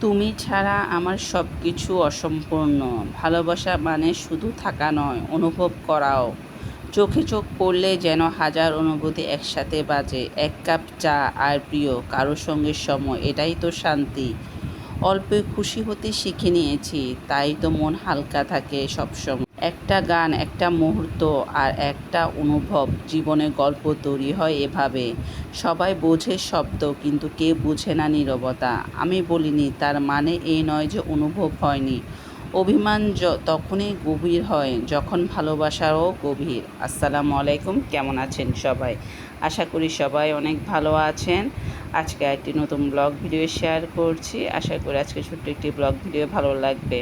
তুমি ছাড়া আমার সব কিছু অসম্পূর্ণ। ভালোবাসা মানে শুধু থাকা নয়, অনুভব করাও। চোখে চোখ পড়লে যেন হাজার অনুভূতি একসাথে বাজে। এক কাপ চা আর প্রিয় কারও সঙ্গে সময়, এটাই তো শান্তি। অল্পে খুশি হতে শিখে নিয়েছি, তাই তো মন হালকা থাকে সবসময়। একটা গান, একটা মুহূর্ত আর একটা অনুভব। জীবনে গল্প তৈরি হয় এভাবে। সবাই বোঝে শব্দ, কিন্তু কে বোঝে না নীরবতা। আমি বলিনি, তার মানে এই নয় যে অনুভব হয়নি। অভিমান তখনই গভীর হয়, যখন ভালোবাসারও গভীর। আসসালামু আলাইকুম, কেমন আছেন সবাই? আশা করি সবাই অনেক ভালো আছেন। আজকে একটি নতুন ব্লগ ভিডিও শেয়ার করছি। আশা করি আজকে ছোট্ট একটি ব্লগ ভিডিও ভালো লাগবে।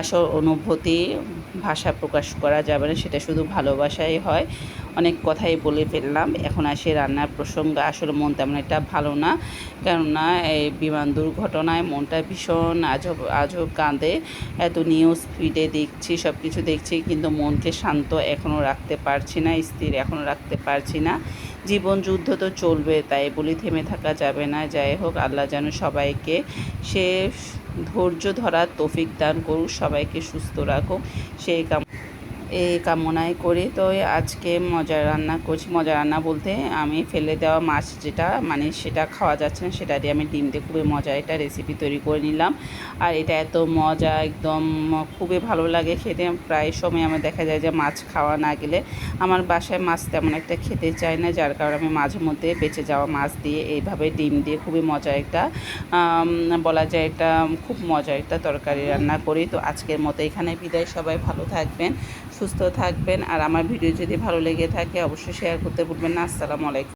আসল অনুভূতি ভাষা প্রকাশ করা যাবে না, সেটা শুধু ভালোবাসাই হয়। অনেক কথাই বলে ফেললাম, এখন আসে রান্নার প্রসঙ্গ আসলে মন তেমন একটা ভালো না। কেননা এই বিমান দুর্ঘটনায় মনটা ভীষণ আজব আজব কাঁদে। এত নিউজ ফিডে দেখছি সব কিছু দেখছি, কিন্তু মনকে শান্ত এখনও রাখতে পারছি না, স্থির এখনও রাখতে পারছি না। জীবন যুদ্ধ তো চলবে, তাই বলি থেমে থাকা যাবে না। যাই হোক, আল্লাহ যেন সবাইকে সে ধৈর্য ধরার তৌফিক দান করুক সবাইকে সুস্থ রাখুক। সেই কাম এই কামনাই করি। তো আজকে মজা রান্না করছি মজা রান্না বলতে আমি ফেলে দেওয়া মাছ যেটা মানে সেটা খাওয়া যাচ্ছে না, সেটা দিয়ে আমি ডিম দিয়ে খুবই মজা এটা রেসিপি তৈরি করে নিলাম। আর এটা এত মজা, একদম খুবই ভালো লাগে খেতে। প্রায় সময় আমার দেখা যায় যে মাছ খাওয়া না গেলে আমার বাসায় মাছ তেমন একটা খেতে চায় না, যার কারণে আমি মাঝে মধ্যে বেঁচে যাওয়া মাছ দিয়ে এইভাবে ডিম দিয়ে খুবই মজা একটা বলা যায় একটা খুব মজা একটা তরকারি রান্না করি। তো আজকের মতো এখানে বিদায়। সবাই ভালো থাকবেন সুস্থ থাকবেন আর আমার ভিডিও যদি ভালো লেগে থাকে অবশ্যই শেয়ার করতে ভুলবেন না। আসসালামু আলাইকুম।